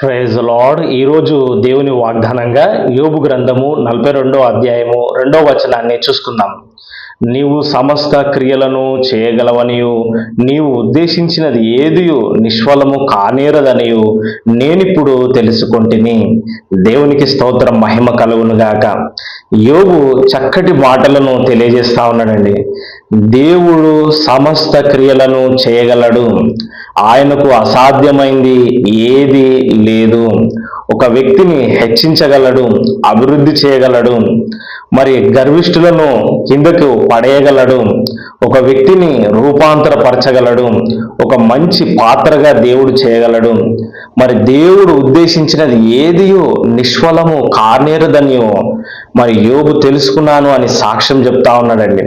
Praise lord ఈరోజు దేవుని వాగ్దానంగా యోబు గ్రంథము నలభై రెండో అధ్యాయము రెండో వచనాన్ని చూసుకుందాం. నీవు సమస్త క్రియలను చేయగలవనియు నీవు ఉద్దేశించినది ఏదియు నిష్ఫలము కానేరదనియు నేనిప్పుడు తెలుసుకొంటిని. దేవునికి స్తోత్రం మహిమ కలుగునుగాక యోగు చక్కటి మాటలను తెలియజేస్తా ఉన్నాడండి. దేవుడు సమస్త క్రియలను చేయగలడు. ఆయనకు అసాధ్యమైంది ఏది లేదు. ఒక వ్యక్తిని హెచ్చించగలడు అభివృద్ధి చేయగలడు మరి గర్విష్ఠులను కిందకు పడేయగలడు ఒక వ్యక్తిని రూపాంతరపరచగలడు ఒక మంచి పాత్రగా దేవుడు చేయగలడు. మరి దేవుడు ఉద్దేశించినది ఏదియో నిష్ఫలము కార్నేరదన్యో మరి యోగు తెలుసుకున్నాను అని సాక్ష్యం చెప్తా ఉన్నాడండి.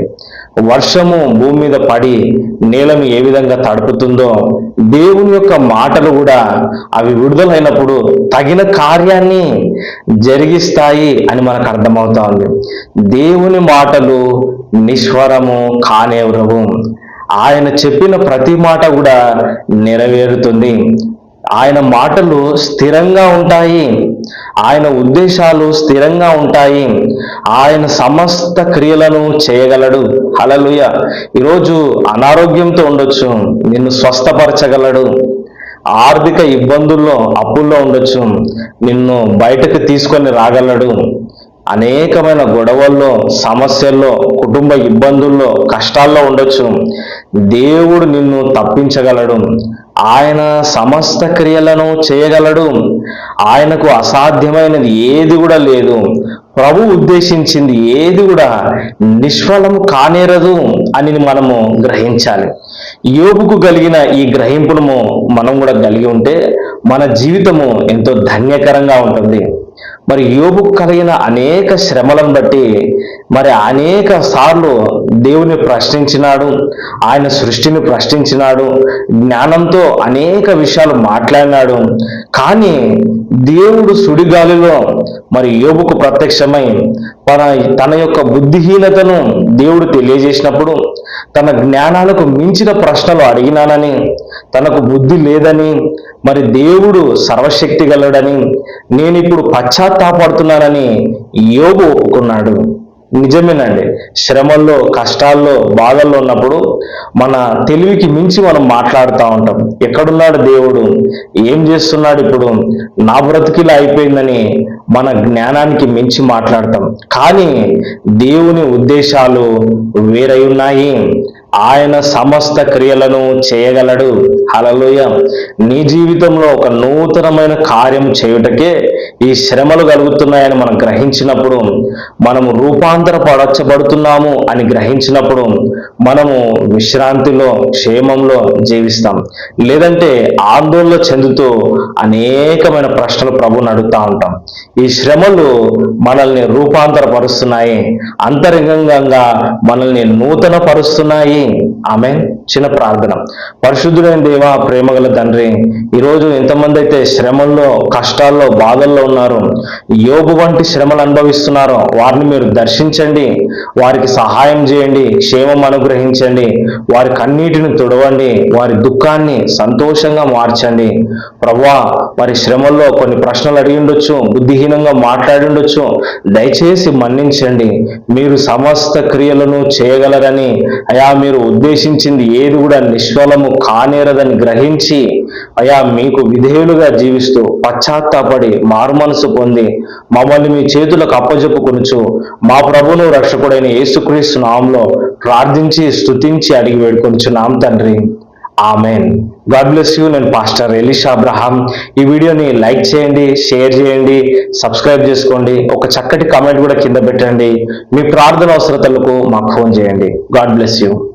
వర్షము భూమి మీద పడి నేలను ఏ విధంగా తడుపుతుందో దేవుని యొక్క మాటలు కూడా అవి విడుదలైనప్పుడు తగిన కార్యాన్ని జరిగిస్తాయి అని మనకు అర్థమవుతా ఉంది. దేవుని మాటలు నిష్వరము కానేవరము ఆయన చెప్పిన ప్రతి మాట కూడా నెరవేరుతుంది. ఆయన మాటలు స్థిరంగా ఉంటాయి. ఆయన ఉద్దేశాలు స్థిరంగా ఉంటాయి. ఆయన సమస్త క్రియలను చేయగలడు. హలలుయ ఈరోజు అనారోగ్యంతో ఉండొచ్చు. నిన్ను స్వస్థపరచగలడు. ఆర్థిక ఇబ్బందుల్లో అప్పుల్లో ఉండొచ్చు. నిన్ను బయటకు తీసుకొని రాగలడు. అనేకమైన గొడవల్లో సమస్యల్లో కుటుంబ ఇబ్బందుల్లో కష్టాల్లో ఉండొచ్చు. దేవుడు నిన్ను తప్పించగలడు. ఆయన సమస్త క్రియలను చేయగలడు. ఆయనకు అసాధ్యమైనది ఏది కూడా లేదు. ప్రభు ఉద్దేశించింది ఏది కూడా నిష్ఫలము కానేరదు అని మనము గ్రహించాలి. యోగుకు కలిగిన ఈ గ్రహింపును మనం కూడా కలిగి ఉంటే మన జీవితము ఎంతో ధన్యకరంగా ఉంటుంది. మరి యోబు కలిగిన అనేక శ్రమలను బట్టి మరి అనేక సార్లు దేవుని ప్రశ్నించినాడు ఆయన సృష్టిని ప్రశ్నించినాడు జ్ఞానంతో అనేక విషయాలు మాట్లాడినాడు. కానీ దేవుడు సుడిగాలిలో మరి యోబుకు ప్రత్యక్షమై తన తన యొక్క బుద్ధిహీనతను దేవుడు తెలియజేసినప్పుడు తన జ్ఞానాలకు మించిన ప్రశ్నలు అడిగినానని తనకు బుద్ధి లేదని మరి దేవుడు సర్వశక్తి గలడని నేను ఇప్పుడు పశ్చాత్తాపడుతున్నానని యోగు ఒప్పుకున్నాడు. నిజమేనండి. శ్రమల్లో కష్టాల్లో బాధల్లో ఉన్నప్పుడు మన తెలివికి మించి మనం మాట్లాడుతూ ఉంటాం. ఎక్కడున్నాడు దేవుడు? ఏం చేస్తున్నాడు ఇప్పుడు? నా బ్రతికిలా అయిపోయిందని మన జ్ఞానానికి మించి మాట్లాడతాం. కానీ దేవుని ఉద్దేశాలు వేరై ఉన్నాయి. ఆయన సమస్త క్రియలను చేయగలడు. అలలోయ నీ జీవితంలో ఒక నూతనమైన కార్యం చేయుటకే ఈ శ్రమలు కలుగుతున్నాయని మనం గ్రహించినప్పుడు మనము రూపాంతరపరచబడుతున్నాము అని గ్రహించినప్పుడు మనము విశ్రాంతిలో క్షేమంలో జీవిస్తాం. లేదంటే ఆందోళన చెందుతూ అనేకమైన ప్రశ్నలు ప్రభుని అడుగుతా ఉంటాం. ఈ శ్రమలు మనల్ని రూపాంతరపరుస్తున్నాయి. అంతరంగంగా మనల్ని నూతన పరుస్తున్నాయి ఆమె చిన్న ప్రార్థన. పరిశుద్ధుడైన దేవ ప్రేమగల తండ్రి ఈరోజు ఎంతమంది అయితే శ్రమల్లో కష్టాల్లో బాధల్లో ఉన్నారు యోగు వంటి శ్రమలు అనుభవిస్తున్నారో వారిని మీరు దర్శించండి వారికి సహాయం చేయండి క్షేమం అనుగ్రహించండి వారి కన్నీటిని తుడవండి వారి దుఃఖాన్ని సంతోషంగా మార్చండి. ప్రవ్వా వారి శ్రమల్లో కొన్ని ప్రశ్నలు అడిగి ఉండొచ్చు బుద్ధిహీనంగా మాట్లాడి ఉండొచ్చు దయచేసి మన్నించండి. మీరు సమస్త క్రియలను చేయగలరని అయా మీరు ఉద్దేశించింది ఏది కూడా నిష్ఫలము కానేరదని గ్రహించి అయా మీకు విధేయులుగా జీవిస్తూ పశ్చాత్తాపడి మారుమనసు పొంది మమ్మల్ని మీ చేతులకు అప్పజెప్పుకొనుచు మా ప్రభును రక్షకుడైన యేసుక్రీస్తు నామంలో ప్రార్థించి స్తుతించి అడిగి వేడుకొంచున్నాం తండ్రి. ఆమెన్. God bless you. నేను పాస్టర్ ఎలిష్ అబ్రహాం. ఈ వీడియోని లైక్ చేయండి షేర్ చేయండి సబ్స్క్రైబ్ చేసుకోండి. ఒక చక్కటి కామెంట్ కూడా కింద పెట్టండి. మీ ప్రార్థన అవసరతలకు మాకు ఫోన్ చేయండి. God bless you.